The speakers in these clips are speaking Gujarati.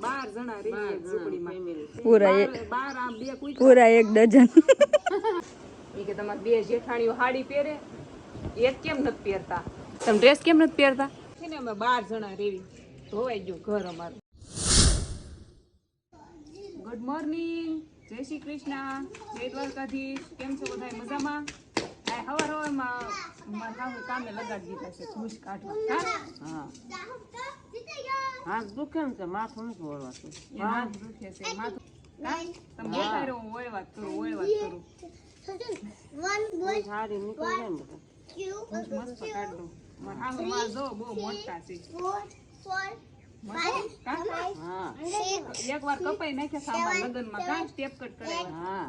બાર જણા રહી ઝૂંપડીમાં. પૂરા એક બાર- બાર આ બે કોઈ પૂરા એક ડઝન. ઈ કે તમારે બે જેઠાણીઓ સાડી પહેરે એક કેમ નથી પહેરતા? તમે ડ્રેસ કેમ નથી પહેરતા? છે ને અમે બાર જણા રેવી. ધોવાઈ ગયું ઘર અમારું. ગુડ મોર્નિંગ જય શ્રી કૃષ્ણ. જય દ્વારકાધીશ. કેમ છો બધા મજામાં? આ હવાર હવારમાં કામે લગાડી દીધા છે ઘૂસ કાઢવા. હા. હાથ દુખે ને માથું નથી વળવાતું એ હાથ દુખે છે માથું એક વાર કપાઈ નાખ્યા સાંભા લગનમાં કાં સ્ટેપ કટ કરે. હા.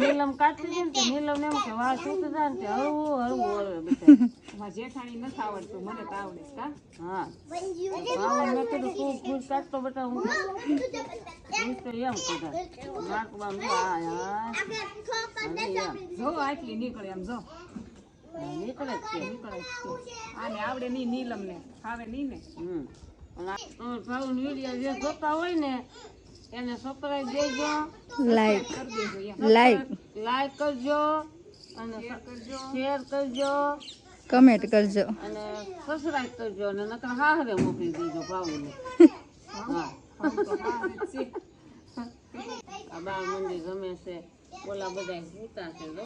નીલમ કાઢતી હતી ને તે નીલમ ને એમ કે વાળ તૂટી જાય ને તે હળવું હળવું હળવે બિચારી. મારા જેઠાણી નથી આવડતું મને તો આવડે કાં? હા. બાવન મેં કીધું તું ખુશ કાઢતો બેટા હું હું તો એમ કીધા. નાક બામ જો આ હા એમ. જો આટલી નીકળે એમ જો. નીકળે જ છે નીકળે જ. આને આવડે નહીં નીલમ ને ખાવે નહીં ને. હમ. તમે ભાવન જે જોતા હોય ને એને સબસ્ક્રાઇબ દેજો. લાઈક લાઈક લાઈક કરજો અને શેર કરજો. કમેન્ટ કરજો. અને સબસ્ક્રાઇબ કરજો અને નકર હાહરે મોકલી દેજો ભાવને. હા. આ બાળ મંદિર ગમે છે. ઓલા બધા સૂતા છે જો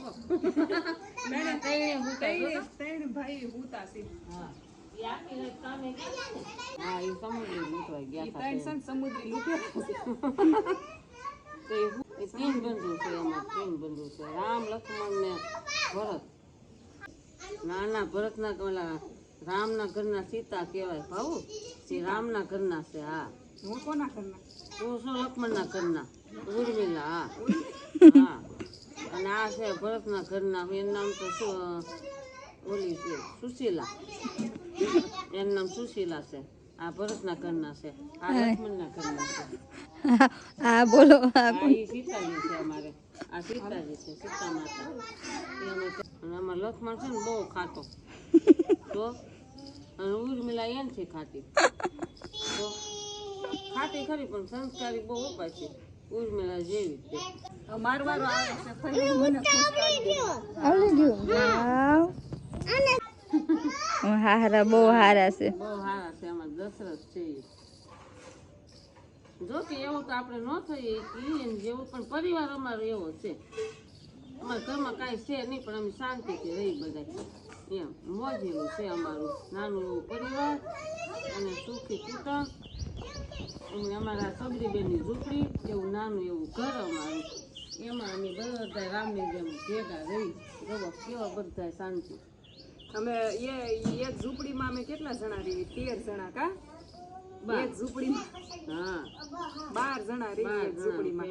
ના, તૈણે ત્રણે- તૈણે ભાઈ હુતા છે. હા. હા એ સમુદ્રી લૂંટવા ગયા હતા ત્રણ સમુદ્રી લૂંટે તો એ હું- બંધુ છે એમાં તીન બંધુ છે. રામ લક્ષ્મણ ને ભરત. નાના ભરતના ઓલા રામના ઘરના સીતા કહેવાય ભાવું? એ રામના ઘરના છે હા. હું કોના ઘરના? તું શું લક્ષ્મણના ઘરના? ઉર્મિલા હા. હા. અને આ છે ભરતના ઘરના એનું નામ તો શું ઓલી છે સુશીલા. એનું નામ સુશીલા છે. આ ભરતના ઘરના છે. આ લક્ષ્મણના ઘરના છે. આ બોલો. આ સીતાજી છે અમારે. આ સીતાજી છે સીતા માતા. આમાં લક્ષ્મણ છે ને બહુ ખાતો તો? અને ઉર્મિલા એનથી ખાતી તો? ખાતી ખરી પણ સંસ્કારી બહુ ઉપાય છે. ઉર્મિલા જેવી છે. હવે મારો આવે છે. ફરી મને ખુશ કાઢી દે. આવડી ગયું વાવ હારા, બહુ હારા છે. બહુ હારા છે આમાં દશરથ છે જો કે એવું તો આપણે ન થઈએ જેવું, પણ પરિવાર અમારો એવો છે. અમારા ઘરમાં કાંઈ છે નહીં, પણ અમે શાંતિથી રહી બધા એમ મોજેલું છે અમારું. નાનું એવું પરિવાર અને સુખી કુટુંબ. એમને અમારા સબરીબેનની ઝૂંપડી, એવું નાનું એવું ઘર અમારું. એમાં અમે બધા રામની જેમ ભેગા રહી, જોવો કેવા બધા શાંતિ. અમે એ એક ઝૂંપડીમાં અમે કેટલા જણા રહીએ? તેર જણા કા? એક ઝૂંપડીમાં? હા. બાર જણા રહીએ એક ઝૂંપડીમાં.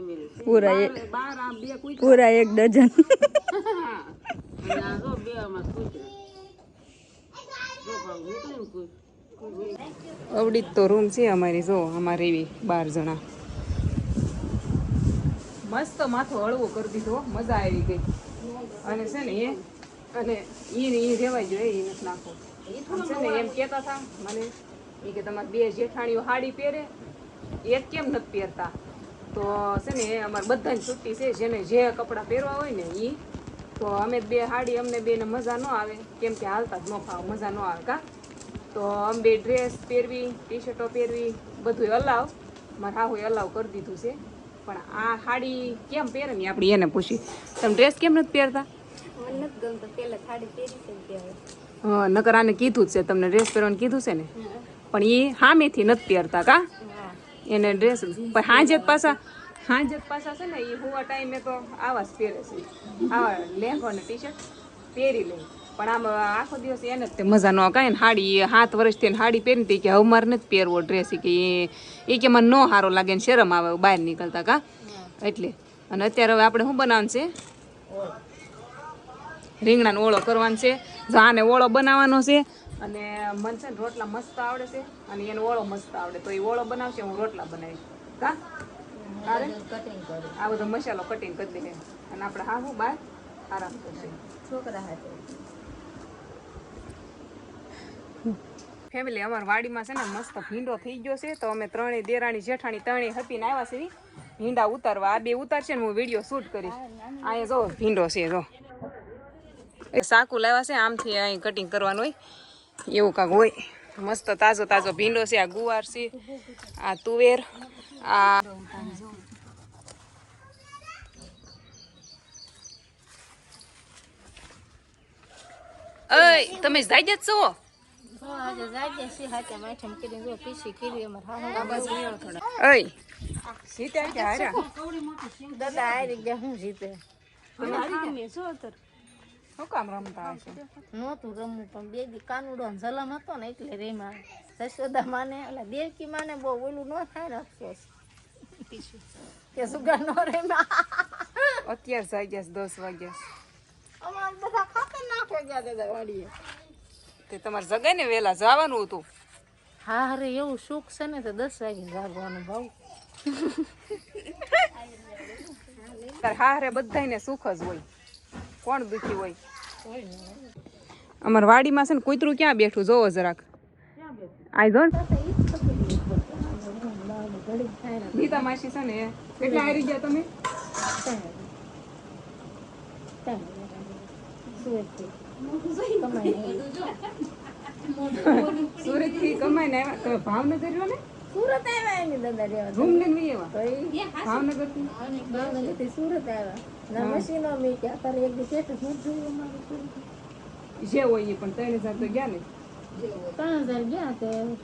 પૂરા એક બાર- આમ બે કોઈ પૂરા એક ડઝન. અને જો બે આમાં કૂતરા. જો ભાવ નીકળે ને કોઈ. અવડી જ તો રૂમ છે અમારી જો અમારે એવી બાર જણા. મસ્ત માથો હળવો કરી દીધો મજા આવી ગઈ. અને છે ને એ અને એ એ ઈ જોઈએ એ નથી નાખો છે ને એમ કહેતા હતા મને એ કે તમારે બે જેઠાણીઓ હાડી પહેરે એક કેમ નથી પહેરતા? તો છે ને અમારે બધાની છુટ્ટી છે જેને જે કપડાં પહેરવા હોય ને એ તો અમે બે હાડી અમને બેને મજા ન આવે. કેમ કે હાલતા જ ન ખાવ મજા ન આવે કા? તો અમે બે ડ્રેસ પહેરવી ટી શર્ટો પહેરવી બધું અલાવ. મારા હાહુએ અલાવ કરી દીધું છે. પણ આ સાડી કેમ પહેરે ને આપણે એને પૂછી તમે ડ્રેસ કેમ નથી પહેરતા? હા નકર આને કીધું જ છે તમને ડ્રેસ પહેરવાનું કીધું છે ને? પણ એ સામેથી નથી પહેરતા કા? એને ડ્રેસ પણ હાંજે પાછા હાજે પાછા છે ને એ હોવા ટાઈમે તો આવા જ પહેરે છે. આવા લેંઘો ને ટી શર્ટ પહેરી લે. પણ આમ આખો દિવસ એને જ તે મજા ન કાંઈ ને હાડી એ સાત વર્ષથી એને હાડી પહેરી હતી કે હવે મારે નથી પહેરવો ડ્રેસ કે એ એ કે મને ન સારો લાગે ને શરમ આવે બહાર નીકળતા કા? એટલે. અને અત્યારે હવે આપણે શું બનાવવાનું છે? રીંગણાનો ઓળો કરવાનો છે. જો આને ઓળો બનાવવાનો છે અને મને છે ને રોટલા મસ્ત આવડે છે અને એનો ઓળો મસ્ત આવડે. તો એ ઓળો બનાવશે હું રોટલા બનાવીશ. કા? આ બધો મસાલો કટિંગ કરી દે. અને આપણે હા હું બાર? આરામ કરશે ફેમિલી અમારા વાડીમાં છે ને મસ્ત ભીંડો થઈ ગયો છે. તો અમે ત્રણેય દેરાણી જેઠાણી ત્રણેય હપીને આવ્યા છે ભીંડા ઉતારવા. આ બે ઉતારશે ને હું વીડિયો શૂટ કરીશ. અહીંયા જો ભીંડો છે જો. સાકુ લાવ્યા છે આમથી અહીં કટિંગ કરવાનું હોય. એવું કાંક હોય. મસ્ત તાજો તાજો ભીંડો છે આ ગુવાર છે આ તુવેર આ અય તમે જાય જ છો? અય. સીતા કે હાર્યા. શું કામ રમતા હશે? નહોતું રમવું પણ બે દી કાનુડો જલમ હતો ને એટલે રેમાં જશોદા માને એટલે દેવકી માને બહુ ઓલું ન થાય ને અફસોસ. કે સુગર નો રેમાં અત્યારે જાય ગયા છે દસ વાગ્યા અમારે બધા ખાતર નાખો ગયા દાદા વાડીએ. તે તમારે જગાય ને વહેલા જવાનું હતું? હા અરે એવું સુખ છે ને તો દસ વાગે જાગવાનું ભાવ. હા હારે બધાયને સુખ જ હોય. કોણ દુખી હોય? અમાર વાડીમાં છે ને કૂતરું ક્યાં બેઠું? જોવો જરાક. આઈ જો ગીતા માસી છે ને કેટલા હારી ગયા તમે? સુરતથી કમાઈને આવ્યા? તમે ભાવનગર રહ્યો ને? સુરત આવ્યા એની દાદા રહેવા ભાવનગરથી સુરત આવ્યા. મશીનો મેં કે અત્યારે એક દી સ્ટેટસ નથી જોયું અમારું જે હોય એ પણ ત્રણ હજાર તો ગયા ને. ત્રણ હજાર ગયા તે ગયા.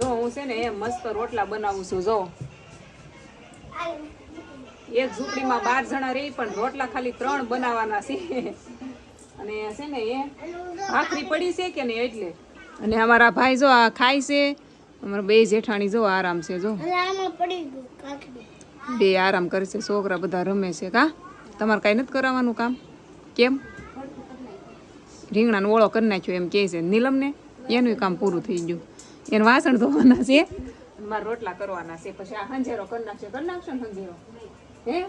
ગયું હું છે ને એ મસ્ત રોટલા બનાવું છું જો. એક ઝૂંપડીમાં બાર જણા રહી પણ રોટલા ખાલી ત્રણ બનાવવાના છે. અને છે ને એ આખરી પડી છે કે નહીં એટલે? અને અમારા ભાઈ જો આ ખાય છે. અમારા બે જેઠાણી જો આરામ છે જો. બે આરામ કરે છે, છોકરા બધા રમે છે, કા? તમારે કાંઈ નથી કરાવવાનું કામ? કેમ? રીંગણાનો ઓળો કરી નાખ્યો એમ કહે છે. નીલમને? એનું કામ પૂરું થઈ ગયું. એને વાસણ ધોવાના છે. મારે રોટલા કરવાના છે. પછી આ હંજેરો હે?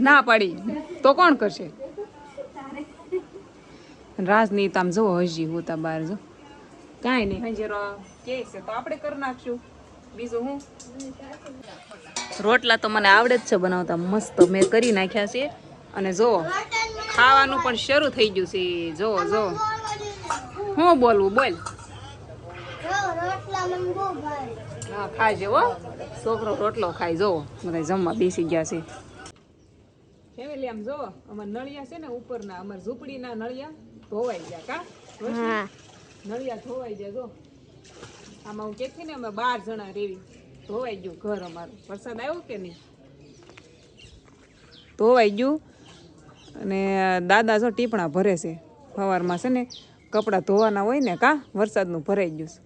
ના પાડી. તો કોણ કરશે? રાજનીત આમ જો હજી હોતા બાર જો. કાંઈ નહીં. હંજેરો કે છે, તો આપણે કરી નાખશું બીજું હું? રોટલા તો મને આવડે જ છે બનાવતા. મસ્ત મેં કરી નાખ્યા છે. અને જો ખાવાનું પણ શરૂ થઈ ગયું છે. જો જો. હું બોલવું? બોલ. હા ખાજે હો. છોકરો રોટલો ખાય. જો બધા જમવા બેસી ગયા છે. ફેમિલી આમ જો? અમાર નળિયા છે ને ઉપરના અમાર ઝૂંપડીના નળિયા ધોવાઈ ગયા કા? નળિયા ધોવાઈ ગયા જો. આમાં હું કેતી ને અમે બાર જણા રેવી. ધોવાઈ ગયું ઘર અમારું. વરસાદ આવ્યો કે નહીં? ધોવાઈ ગયું અને દાદા જો ટીપણા ભરે છે. સવારમાં છે ને કપડાં ધોવાના હોય ને કા વરસાદનું ભરાઈ ગયું છે.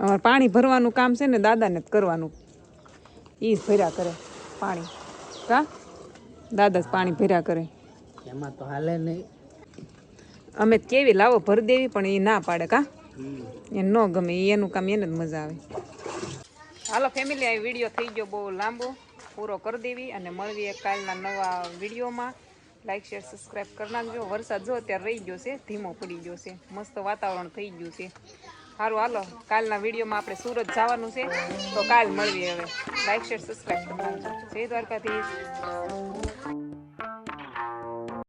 અમારે પાણી ભરવાનું કામ છે ને દાદાને જ કરવાનું. એ જ ભર્યા કરે પાણી. કા? દાદા જ પાણી ભર્યા કરે. એમાં તો હાલે નહીં. અમે કેવી લાવો ભરી દેવી પણ એ ના પાડે કા? એને ન ગમે એનું કામ એને જ મજા આવે. હાલો ફેમિલી આ વીડિયો થઈ ગયો બહુ લાંબો. પૂરો કરી દેવી અને મળવી એક કાલના નવા વિડીયોમાં. લાઇક શેર સબસ્ક્રાઈબ કરી નાખજો. વરસાદ જો અત્યારે રહી ગયો છે, ધીમો પડી ગયો છે. મસ્ત વાતાવરણ થઈ ગયું છે. સારું હાલો. કાલના વિડીયોમાં આપણે સુરત જવાનું છે. તો કાલ મળવી હવે. લાઇક શેર સબસ્ક્રાઈબ કરી નાખજો. જય દ્વારકાધીશ.